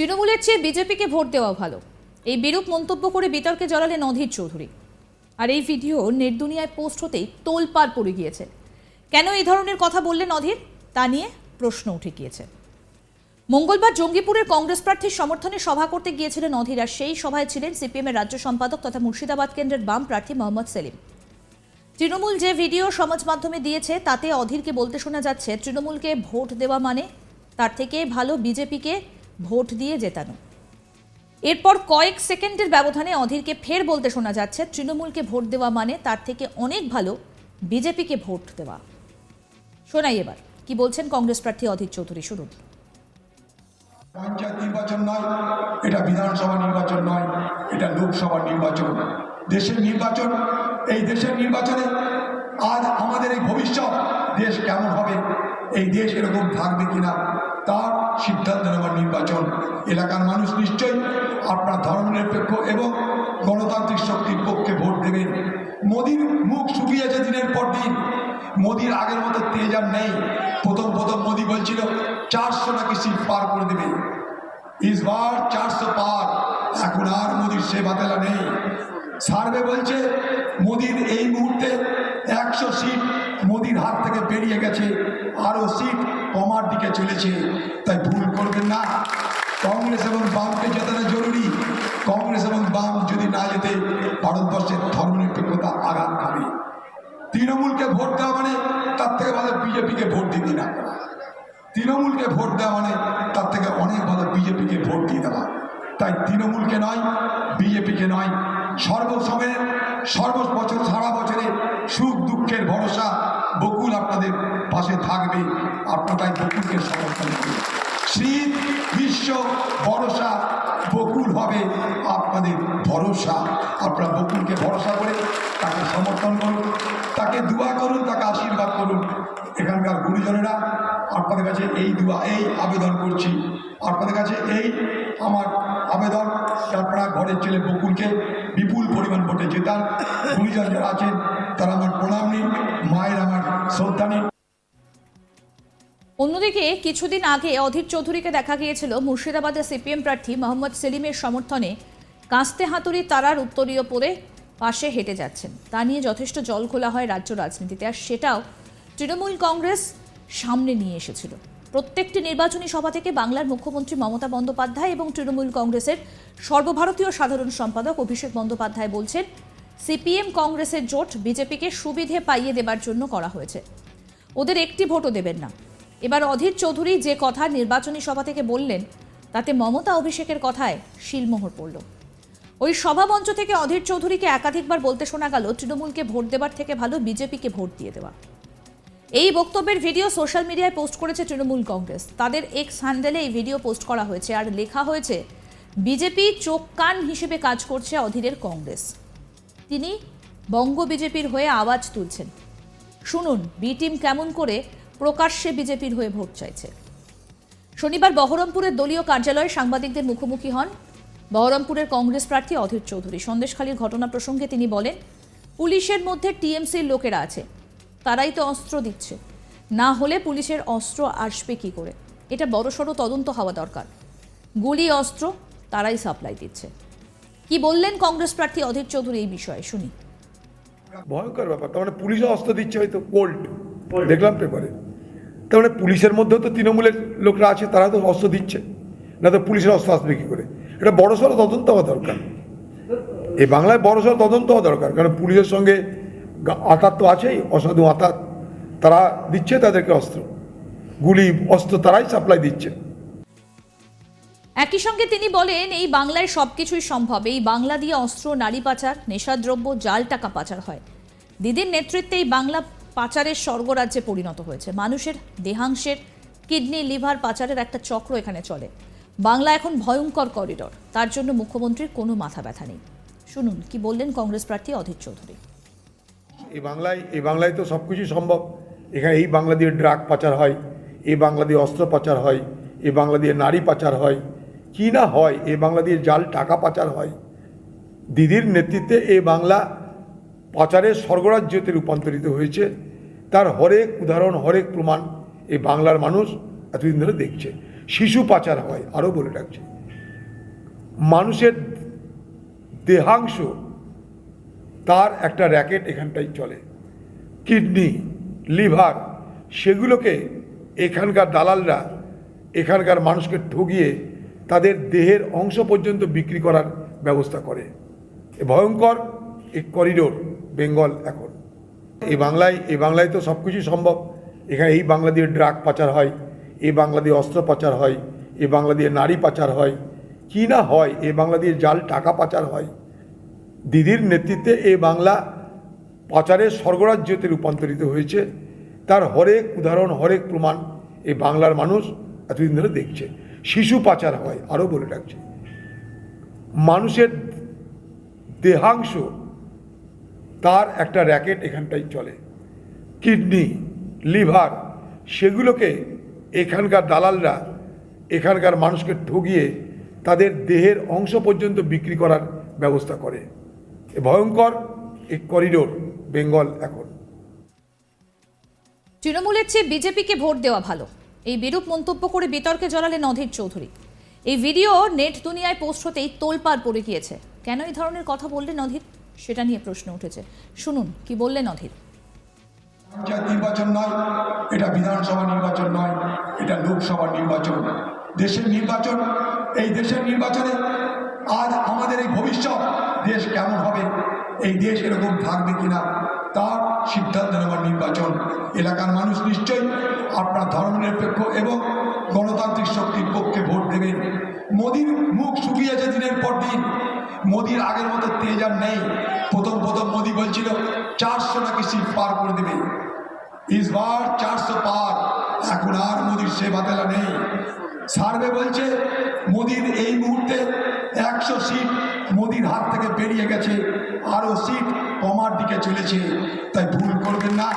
তৃণমূলের চেয়ে বিজেপিকে ভোট দেওয়া ভালো। এই বিরূপ মন্তব্য করে বিতর্কে জড়ালেন অধীর চৌধুরী। আর এই ভিডিও নেট দুনিয়ায় পোস্ট হতেই তোলপাড় পড়ে গিয়েছে। কেন এই ধরনের কথা বললেন অধীর তা নিয়ে প্রশ্ন উঠে গিয়েছে। মঙ্গলবার জঙ্গিপুরের কংগ্রেস প্রার্থীর সমর্থনে সভা করতে গিয়েছিলেন অধীর আর সেই সভায় ছিলেন সিপিএমের রাজ্য সম্পাদক তথা মুর্শিদাবাদ কেন্দ্রের বাম প্রার্থী মোহাম্মদ সেলিম। তৃণমূল যে ভিডিও সমাজ মাধ্যমে দিয়েছে, তাতে অধীরকে বলতে শোনা যাচ্ছে, তৃণমূলকে ভোট দেওয়া মানে তার থেকে ভালো বিজেপিকে ভোট দিয়ে জেতানো। এরপর কয়েক সেকেন্ডের ব্যবধানে অধীরকে ফের বলতে শোনা যাচ্ছে, তৃণমূলকে ভোট দেওয়া মানে তার থেকে অনেক ভালো বিজেপিকে ভোট দেওয়া। শোনাই এবার, কি বলছেন কংগ্রেস প্রার্থী অধীর চৌধুরী, শুনুন। পঞ্চায়েত নির্বাচন নয়, এটা বিধানসভা নির্বাচন নয়, এটা লোকসভা নির্বাচন। দেশের নির্বাচন, এই দেশের নির্বাচনে আজ আমাদের এই ভবিষ্যৎ দেশ কেমন হবে, এই দেশ এরকম থাকবে কিনা তার সিদ্ধান্ত নেওয়ার নির্বাচন। এলাকার মানুষ নিশ্চয়ই আপনার ধর্মনিরপেক্ষ এবং গণতান্ত্রিক শক্তির পক্ষে ভোট দেবেন। মোদির মুখ শুকিয়েছে দিনের পর দিন। মোদির আগের মতো তেজ আর নেই। প্রথম প্রথম মোদি বলছিল, চারশো নাকি সিট পার করে দেবে। ইসবার চারশো পার। এখন আর মোদির সেবা তেলা নেই। সার্ভে বলছে, মোদির এই মুহূর্তে একশো সিট মোদির হাত থেকে বেরিয়ে গেছে আরও সিট কমার দিকে চলেছে। তাই ভুল করবেন না। কংগ্রেস এবং বামকে জেতানো জরুরি। কংগ্রেস এবং বাম যদি না যেতে ভারতবর্ষের ধর্মনিরপেক্ষতা আঘাত খাবে। তৃণমূলকে ভোট দেওয়া মানে তার থেকে ভালো বিজেপিকে ভোট দিয়ে না তৃণমূলকে ভোট দেওয়া মানে তার থেকে অনেক ভালো দেওয়া তাই তৃণমূলকে নয়, বিজেপিকে নয়। সর্বসময়ের সর্ব বছর সারা বছরে সুখ দুঃখের ভরসা বকুল আপনাদের পাশে থাকবে। আপনারা তাই বকুলকে সমর্থন করুন। শীত, গ্রীষ্ম ভরসা বকুল হবে আপনাদের ভরসা। আপনারা বকুলকে ভরসা করে তাকে সমর্থন করুন, তাকে দোয়া করুন, তাকে আশীর্বাদ করুন। এখানকার গুরুজনেরা, আপনাদের কাছে এই দোয়া, এই আবেদন করছি। আপনাদের কাছে এই আমার আবেদন। আপনারা ঘরের ছেলে বকুলকে বিপুল পরিমাণ ভোটে জেতান গুরুজন যারা আছেন, তারা আমার প্রণাম। নিন মায়ের আমার শ্রদ্ধা নিন অন্যদিকে, কিছুদিন আগে অধীর চৌধুরীকে দেখা গিয়েছিল মুর্শিদাবাদের সিপিএম প্রার্থী মোহাম্মদ সেলিমের সমর্থনে। কাস্তে হাতুড়ি তারার উত্তরীয় পরে পাশে হেঁটে যাচ্ছেন। তা নিয়ে যথেষ্ট জল খোলা হয় রাজ্য রাজনীতিতে, আর সেটাও তৃণমূল কংগ্রেস সামনে নিয়ে এসেছিল। প্রত্যেকটি নির্বাচনী সভা থেকে বাংলার মুখ্যমন্ত্রী মমতা বন্দ্যোপাধ্যায় এবং তৃণমূল কংগ্রেসের সর্বভারতীয় সাধারণ সম্পাদক অভিষেক বন্দ্যোপাধ্যায় বলছেন, সিপিএম কংগ্রেসের জোট বিজেপিকে সুবিধে পাইয়ে দেবার জন্য করা হয়েছে। ওদের একটি ভোটও দেবেন না। এবার অধীর চৌধুরী যে কথা নির্বাচনী সভা থেকে বললেন, তাতে মমতা অভিষেকের কথায় শিলমোহর পড়ল। ওই সভামঞ্চ থেকে অধীর চৌধুরীকে একাধিকবার বলতে শোনা গেল, তৃণমূলকে ভোট দেবার থেকে ভালো বিজেপিকে ভোট দিয়ে দেওয়া। এই বক্তব্যের ভিডিও সোশ্যাল মিডিয়ায় পোস্ট করেছে তৃণমূল কংগ্রেস। তাদের এক্স হ্যান্ডেলে এই ভিডিও পোস্ট করা হয়েছে। আর লেখা হয়েছে, বিজেপি চোখ কান হিসেবে কাজ করছে অধীরের কংগ্রেস। তিনি বঙ্গ বিজেপির হয়ে আওয়াজ তুলছেন। শুনুন বি টিম কেমন করে প্রকাশ্যে বিজেপির হয়ে ভোট চাইছে। শনিবার বহরমপুরের দলীয় কার্যালয়ে সাংবাদিকদের মুখোমুখি হন বহরমপুরের কংগ্রেস প্রার্থী অধীর চৌধুরী। সন্দেশখালীর ঘটনা প্রসঙ্গে তিনি বলেন, পুলিশের মধ্যে টিএমসির লোকেরা আছে। তারাই তো অস্ত্র দিচ্ছে। না হলে পুলিশের অস্ত্র আসবে কি করে? এটা বড়সড় তদন্ত হওয়া দরকার। গুলি অস্ত্র তারাই সাপ্লাই দিচ্ছে। কি বললেন কংগ্রেস প্রার্থী অধীর চৌধুরী এই বিষয়ে? শুনি। ভয়ঙ্কর ব্যাপার। তার মানে পুলিশও অস্ত্র দিচ্ছে হয়তো কোল্ড দেখলাম পেপারে তার মানে পুলিশের মধ্যেও তো তৃণমূলের লোকরা আছে তারা তো অস্ত্র দিচ্ছে। না তো পুলিশের অস্ত্র আসবে কী করে? এটা বড়সড় তদন্ত হওয়া দরকার। এই বাংলায় বড়সড় তদন্ত হওয়া দরকার কারণ পুলিশের সঙ্গে আতাত তো আছেই, অসাধু আতাত। তারা দিচ্ছে তাদেরকে অস্ত্র। গুলি, অস্ত্র তারাই সাপ্লাই দিচ্ছে। একই সঙ্গে তিনি বলেন, এই বাংলায় সবকিছুই সম্ভব। এই বাংলা দিয়ে অস্ত্র, নারী পাচার, নেশাদ্রব্য, জাল টাকা পাচার হয়। দিদির নেতৃত্বে এই বাংলা পাচারের স্বর্গরাজ্যে পরিণত হয়েছে। মানুষের দেহাংশের কিডনি, লিভার পাচারের একটা চক্র এখানে চলে। বাংলা এখন ভয়ঙ্কর করিডর। তার জন্য মুখ্যমন্ত্রীর কোনো মাথা ব্যথা নেই। শুনুন, কি বললেন কংগ্রেস প্রার্থী অধীর চৌধুরী। এই বাংলায় এই বাংলায় তো সব কিছুই সম্ভব। এখানে এই বাংলা দিয়ে ড্রাগ পাচার হয়, এই বাংলা দিয়ে অস্ত্র পাচার হয়, এই বাংলা দিয়ে নারী পাচার হয়। কি না হয়, এই বাংলা দিয়ে জাল টাকা পাচার হয়। দিদির নেতৃত্বে এই বাংলা পাচারের স্বর্গরাজ্যতে রূপান্তরিত হয়েছে। তার হরেক উদাহরণ, হরেক প্রমাণ এই বাংলার মানুষ এতদিন ধরে দেখছে। শিশু পাচার হয়, আরও বলে রাখছে। মানুষের দেহাংশ তার একটা র্যাকেট এখানটাই চলে। কিডনি লিভার সেগুলোকে এখানকার দালালরা, এখানকার মানুষকে ঠগিয়ে তাদের দেহের অংশ পর্যন্ত বিক্রি করার ব্যবস্থা করে। ভয়ঙ্কর এই করিডোর বেঙ্গল এখন। এই বাংলায় এই বাংলায় তো সব কিছুই সম্ভব। এখানে এই বাংলা দিয়ে ড্রাগ পাচার হয়, এই বাংলা দিয়ে অস্ত্র পাচার হয়, এই বাংলা দিয়ে নারী পাচার হয়। কি না হয়, এই বাংলা দিয়ে জাল, টাকা পাচার হয়। দিদির নেতৃত্বে এই বাংলা পাচারের স্বর্গরাজ্যতে রূপান্তরিত হয়েছে। তার হরেক উদাহরণ, হরেক প্রমাণ এই বাংলার মানুষ এতদিন ধরে দেখছে। শিশু পাচার হয়, আরও বলে রাখছে। মানুষের দেহাংশ তার একটা র্যাকেট এখানটাই চলে। কিডনি, লিভার, সেগুলোকে এখানকার দালালরা, এখানকার মানুষকে ঠগিয়ে তাদের দেহের অংশ পর্যন্ত বিক্রি করার ব্যবস্থা করে। এ ভয়ঙ্কর এই করিডোর বেঙ্গল এখন। তৃণমূলের চেয়ে বিজেপিকে ভোট দেওয়া ভালো। এই বিরূপ মন্তব্য করে বিতর্কে জড়ালেন অধীর চৌধুরী। এই ভিডিও নেট দুনিয়ায় পোস্ট হতেই তোলপাড় পড়ে গিয়েছে। কেন এই ধরনের কথা বললেন অধীর সেটা নিয়ে প্রশ্ন উঠেছে। শুনুন কি বললেন অধীর পঞ্চায়েত নির্বাচন নয় এটা বিধানসভা নির্বাচন নয় এটা লোকসভা নির্বাচন। দেশের নির্বাচন এই দেশের নির্বাচনে আজ আমাদের এই ভবিষ্যৎ দেশ কেমন হবে? এই দেশ এরকম থাকবে কিনা? তার সিদ্ধান্ত নেওয়ার নির্বাচন। এলাকার মানুষ নিশ্চয়ই আপনার ধর্মনিরপেক্ষ এবং গণতান্ত্রিক শক্তির পক্ষে ভোট দেবেন। মোদির মুখ শুকিয়েছে দিনের পর দিন। মোদির আগের মতো তেজ আর নেই। প্রথম প্রথম মোদি বলছিল, চারশো নাকি সিট পার করে দেবে। ইসবার চারশো পার। এখন আর মোদির সেবা তেলা নেই। সার্ভে বলছে, মোদির এই মুহূর্তে একশো সিট মোদির হাত থেকে বেরিয়ে গেছে আরও সিট কমার দিকে চলেছে। তাই ভুল করবেন না।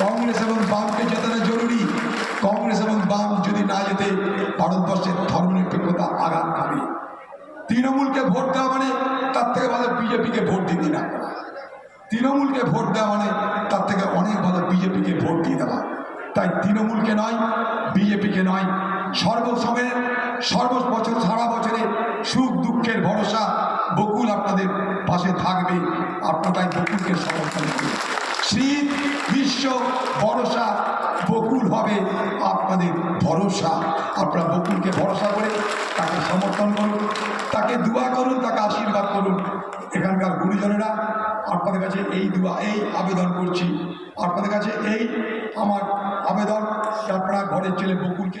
কংগ্রেস এবং বামকে জেতানো জরুরি। কংগ্রেস এবং বাম যদি না যেতে ভারতবর্ষের ধর্মনিরপেক্ষতা আঘাত খাবে তৃণমূলকে ভোট দেওয়া মানে তার থেকে ভালো বিজেপিকে ভোট দিন আপনারা তৃণমূলকে ভোট দেওয়া মানে তার থেকে অনেক ভালো বিজেপিকে ভোট দিয়ে দেওয়া। তাই তৃণমূলকে নয়, বিজেপিকে নয় সর্বসময়ের সর্ব বছর, সারা বছরে সুখ দুঃখের ভরসা বকুল আপনাদের পাশে থাকবে। আপনার তাই বকুলকে সমর্থন করবে শীত বিশ্ব ভরসা বকুল হবে আপনাদের ভরসা। আপনারা বকুলকে ভরসা করে তাকে সমর্থন করুন, তাকে দোয়া করুন, তাকে আশীর্বাদ করুন। এখানকার গুরুজনেরা, আপনাদের কাছে এই দোয়া, এই আবেদন করছি। আপনাদের কাছে এই আমার আবেদন আপনারা ঘরের ছেলে বকুলকে